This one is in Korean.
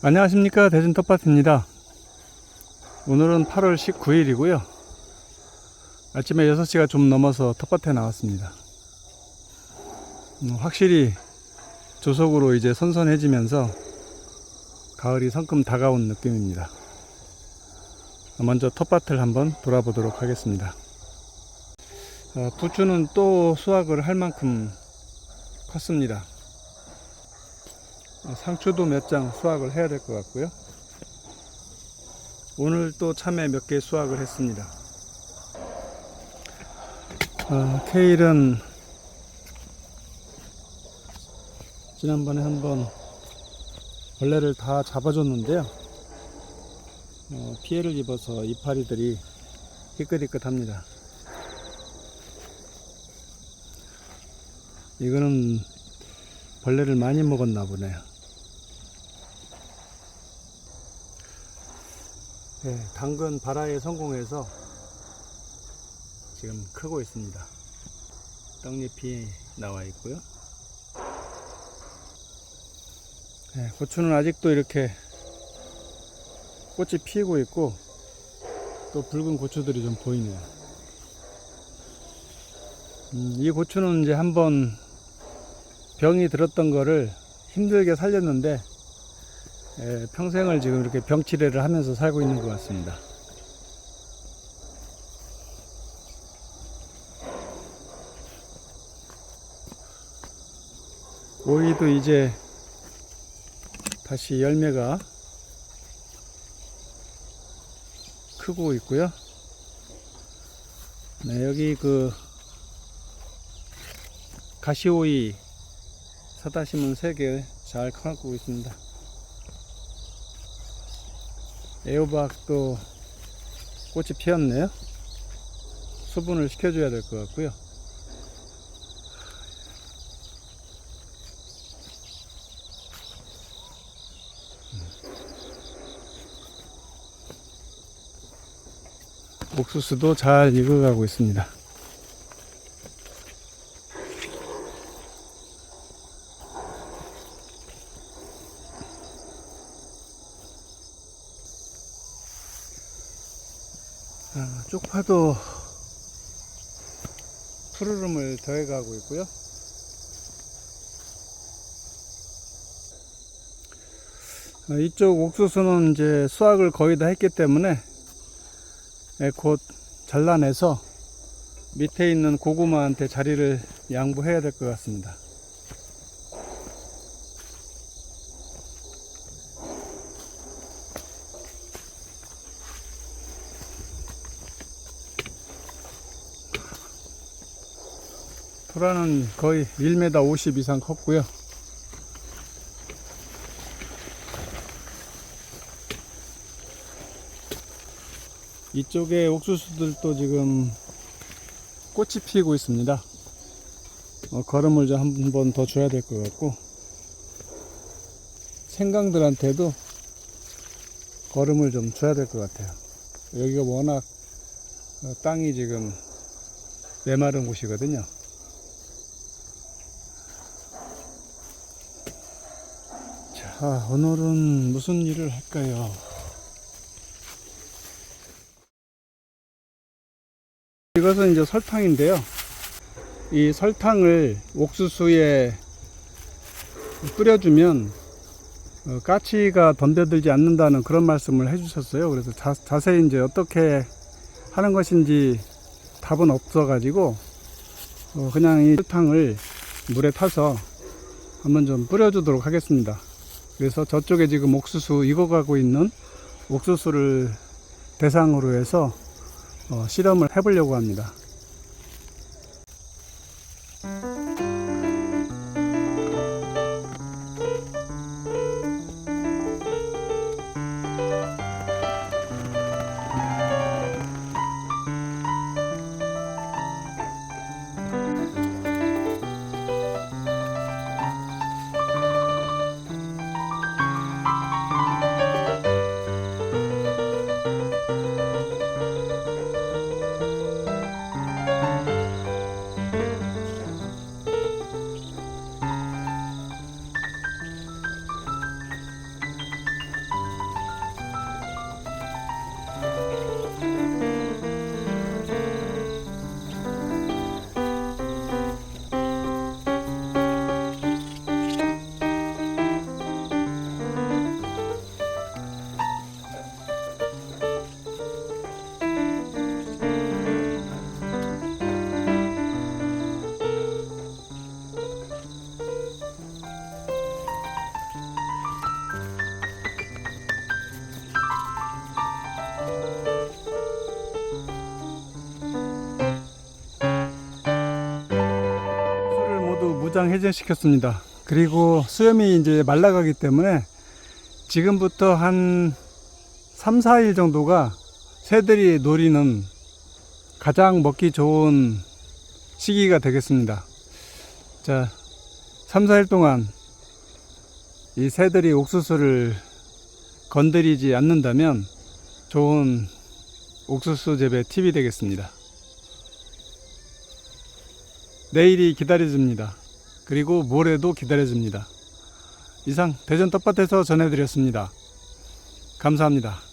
안녕하십니까. 대전 텃밭입니다. 오늘은 8월 19일이고요. 아침에 6시가 좀 넘어서 텃밭에 나왔습니다. 음, 확실히 조속으로 이제 선선해지면서 가을이 성큼 다가온 느낌입니다. 먼저 텃밭을 한번 돌아보도록 하겠습니다. 어, 부추는 또 수확을 할 만큼 컸습니다. 어, 상추도 몇 장 수확을 해야 될 것 같고요. 오늘 또 참외 몇 개 수확을 했습니다. 어, 케일은 지난번에 한번 벌레를 다 잡아줬는데요. 어, 피해를 입어서 이파리들이 희끗희끗합니다. 이거는 벌레를 많이 먹었나 보네요. 네, 당근 발화에 성공해서 지금 크고 있습니다. 떡잎이 나와 있고요. 네, 고추는 아직도 이렇게 꽃이 피고 있고 또 붉은 고추들이 좀 보이네요. 음, 이 고추는 이제 한번 병이 들었던 거를 힘들게 살렸는데 예, 평생을 지금 이렇게 병치레를 하면서 살고 있는 것 같습니다. 오이도 이제 다시 열매가 크고 있고요. 네, 여기 그 가시오이 사다 심은 3개 잘 커갖고 있습니다. 애호박도 꽃이 피었네요. 수분을 시켜줘야 될 것 같고요. 옥수수도 잘 익어가고 있습니다. 아, 쪽파도 푸르름을 더해가고 있고요. 아, 이쪽 옥수수는 이제 수확을 거의 다 했기 때문에 예, 곧 잘라내서 밑에 있는 고구마한테 자리를 양보해야 될 것 같습니다. 토라는 거의 1m 50 이상 컸고요. 이쪽에 옥수수들도 지금 꽃이 피고 있습니다. 어, 걸음을 좀 한 번 더 줘야 될 것 같고 생강들한테도 걸음을 좀 줘야 될 것 같아요. 여기가 워낙 어, 땅이 지금 메마른 곳이거든요. 자, 오늘은 무슨 일을 할까요? 이것은 이제 설탕인데요. 이 설탕을 옥수수에 뿌려주면 어, 까치가 덤벼들지 않는다는 그런 말씀을 해주셨어요. 그래서 자, 자세히 이제 어떻게 하는 것인지 답은 없어가지고 어, 그냥 이 설탕을 물에 타서 한번 좀 뿌려주도록 하겠습니다. 그래서 저쪽에 지금 옥수수 익어가고 있는 옥수수를 대상으로 해서 어, 실험을 해보려고 합니다. 포장 해제시켰습니다. 그리고 수염이 이제 말라가기 때문에 지금부터 한 3, 4일 정도가 새들이 노리는 가장 먹기 좋은 시기가 되겠습니다. 자, 3, 4일 동안 이 새들이 옥수수를 건드리지 않는다면 좋은 옥수수 재배 팁이 되겠습니다. 내일이 기다려집니다. 그리고 모레도 기다려집니다. 이상 대전 텃밭에서 전해드렸습니다. 감사합니다.